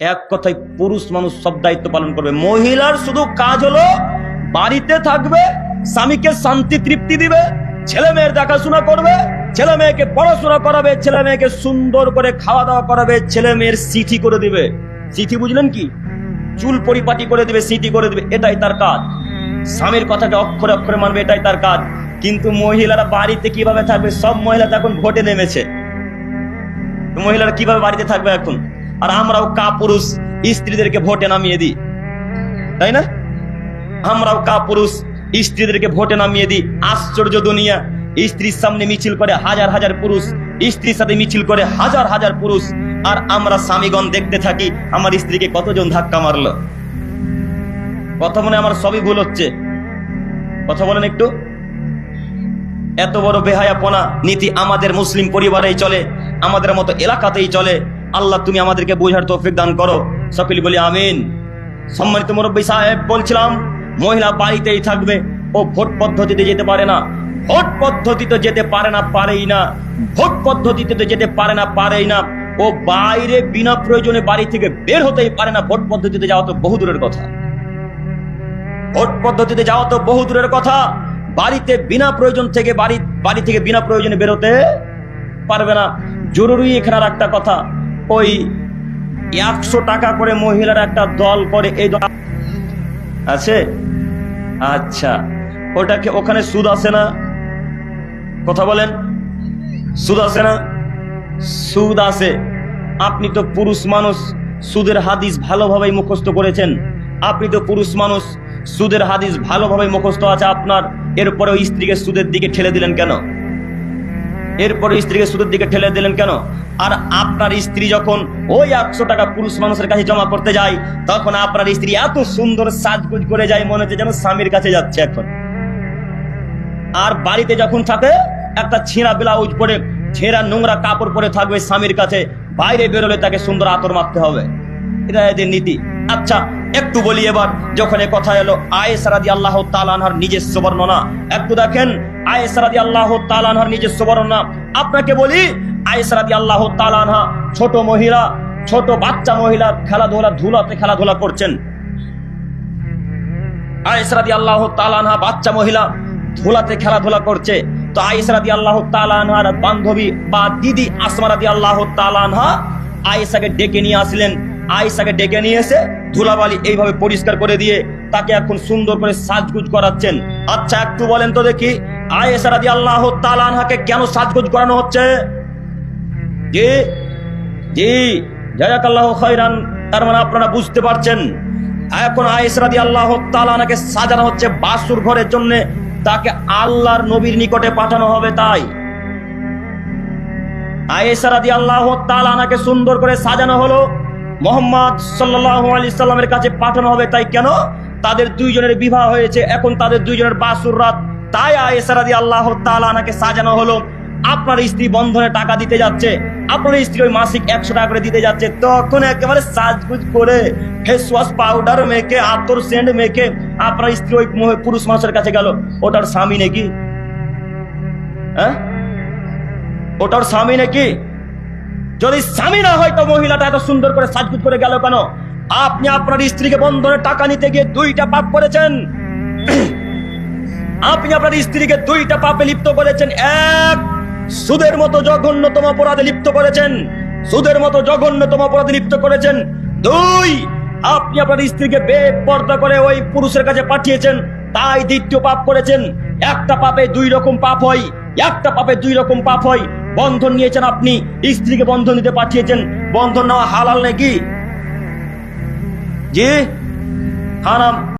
এক কথায় পুরুষ মানুষ সব দায়িত্ব পালন করবে। মহিলার শুধু কাজ হলো বাড়িতে থাকবে, স্বামীকে শান্তি তৃপ্তি দিবে, ছেলে মেয়ের দেখাশোনা করবে, ছেলে মেয়েকে পড়াশোনা করাবে, ছেলে মেয়েকে সুন্দর করে খাওয়া দাওয়া করাবে, ছেলে মেয়ের সিথি করে দিবে। সিথি বুঝলেন কি? চুল পরিপাটি করে দিবে সিটি করে দিবে, এটাই তার কাজ। স্বামীর কথাকে অক্ষরে অক্ষরে মানবে, এটাই তার কাজ। কিন্তু মহিলারা বাড়িতে কীভাবে থাকবে? সব মহিলা তো এখন ভোটে নেমেছে। মহিলারা কীভাবে বাড়িতে থাকবে এখন? আর আমরাও কা পুরুষ স্ত্রীদেরকে ভোটে নামিয়ে দিই। তাই না? আমরাও কা পুরুষ স্ত্রীদেরকে ভোটে নামিয়ে দিই। আশ্চর্য দুনিয়া। স্ত্রীর সামনে মিছিল করে হাজার হাজার পুরুষ। স্ত্রীর সাথে মিছিল করে হাজার হাজার পুরুষ। আর আমরা স্বামীগণ দেখতে থাকি, আমার স্ত্রীকে কতজন ধাক্কা মারলো। কথা মনে আমার সবই ভুল হচ্ছে। কথা বলেন একটু। এত বড় বেহায়াপনা নীতি আমাদের মুসলিম পরিবারেই চলে, আমাদের মতো এলাকাতেই চলে। আল্লাহ তুমি আমাদেরকে বোঝার তৌফিক দান করো। সকলে বলি আমিন। সম্মানিত মুরব্বী সাহেব, বলছিলাম, মহিলা বাড়িতেই থাকবে, ও ভোট পদ্ধতিতে যেতে পারে না। ভোট পদ্ধতিতে যেতে পারে না, পারেই না। ভোট পদ্ধতিতে তো যেতে পারে না, পারেই না। ও বাইরে বিনা প্রয়োজনে বাড়ি থেকে বের হতেই পারে না। ভোট পদ্ধতিতে যাওয়া তো বহু দূরের কথা। ভোট পদ্ধতিতে যাওয়া তো বহু দূরের কথা। বাড়িতে বিনা প্রয়োজন থেকে বাড়ি বাড়ি থেকে বিনা প্রয়োজনে বেরোতে পারবে না। জরুরি এখানে একটা কথা। ওই একশো টাকা করে মহিলারা একটা দল করে এই আছে? আচ্ছা। ওটাকে ওখানে সুদ আছে না? কথা বলেন। সুদ আছে না? সুদ আছে। আপনি তো পুরুষ মানুষ, সুদের হাদিস ভালোভাবে মুখস্থ করেছেন। আপনি তো পুরুষ মানুষ, সুদের হাদিস ভালোভাবে মুখস্থ আছে। আপনার এরপরে স্ত্রীকে সুদের দিকে ঠেলে দিলেন কেন? এরপরে স্ত্রীকে সুদের দিকে ঠেলে দিলেন কেন? আর আপনার স্ত্রী যখন ওই একশো টাকা পুরুষ মানুষের কাছে জমা করতে যায়, তখন আপনার স্ত্রী এত সুন্দর সাজগুজ করে যায়, মনে হচ্ছে যেন স্বামীর কাছে যাচ্ছে এখন। আর বাড়িতে যখন থাকে, একটা ছিঁড়া ব্লাউজ পরে, ছেঁড়া নোংরা কাপড় পরে থাকবে স্বামীর কাছে, বাইরে বেরোলে তাকে সুন্দর আতর মারতে হবে। এটা এদের নীতি। আচ্ছা একটু বলি এবার, যখন এ কথা এলো আয়েস রাদি আল্লাহ তালানহার নিজস্ব বর্ণনা একটু দেখেন আয়েস রাদি আল্লাহ তালানহার নিজস্ব বর্ণনা আপনাকে বলি আয়েস রাদি আল্লাহ তালানহা ছোট মহিলা, ছোট বাচ্চা মহিলা খেলাধুলা, ধুলাতে খেলাধুলা করছেন। আয়েসরাদি আল্লাহ তালানহা বাচ্চা মহিলা, ধুলাতে খেলাধুলা করছে। তো আয়েসরাদি আল্লাহ তালানহার বান্ধবী বা দিদি আসমারাদি আল্লাহ তালানহা আয়েসাকে ডেকে নিয়ে আসলেন। আয়েসাকে ডেকে নিয়ে এসে ধুলাবালি এইভাবে পরিষ্কার করে দিয়ে তাকে এখন সুন্দর করে সাজগুজ করাচ্ছেন। আচ্ছা একটু বলেন তো দেখি আয়েসারাদি আল্লাহ তালানহাকে কেন সাজগুজ করানো হচ্ছে? জি জি, জায়াকাল্লাহ খৈরান তার মানে আপনারা বুঝতে পারছেন। এখন আয়েসরাদি আল্লাহ তালানাকে সাজানো হচ্ছে বাসুর ঘরের জন্য, তাকে আল্লাহর নবীর নিকটে পাঠানো হবে তাই। আয়েসারাদি আল্লাহ তালানাকে সুন্দর করে সাজানো হলো। মোহাম্মদ সাল্লাহ আলি সাল্লামের কাছে পাঠানো হবে, তাই কেন? তাদের দুইজনের বিবাহ হয়েছে, এখন তাদের দুইজনের বাসুর রাত। তাই আয়েসারাদি আল্লাহ তালানাকে সাজানো হলো। আপনার স্ত্রী বন্ধনে টাকা দিতে যাচ্ছে, আপনার স্ত্রী ওই মাসিক একশো টাকা করে দিতে যাচ্ছে। তখন একেবারে সাজগুজ করে ফেস ওয়াশ পাউডার মেখে, আতর সেন্ট মেখে আপনার স্ত্রী ওই পুরুষ মানুষের কাছে গেল। ওটার স্বামী নাকি? হ্যাঁ? ওটার স্বামী নাকি? যদি স্বামী না হয় তো মহিলাটা এত সুন্দর করে সাজগুজ করে গেল কেন? আপনি আপনার স্ত্রীকে বন্ধনে টাকা নিতে গিয়ে দুইটা পাপ করেছেন। আপনি আপনার স্ত্রীকে দুইটা পাপে লিপ্ত করেছেন। এক, সুদের মতো জঘন্যতম অপরাধে লিপ্ত করেছেন। সুদের মতো জঘন্যতম অপরাধে লিপ্ত করেছেন। দুই, আপনি আপনার স্ত্রীকে বেপর্দা করে ওই পুরুষের কাছে পাঠিয়েছেন। তাই দ্বিতীয় পাপ করেছেন। একটা পাপে দুই রকম পাপ হয়, একটা পাপে দুই রকম পাপ হয়। বন্ধন নিয়েছেন আপনি। স্ত্রীকে বন্ধন দিতে পাঠিয়েছেন। বন্ধন নেওয়া হালাল নাকি? জি? হারাম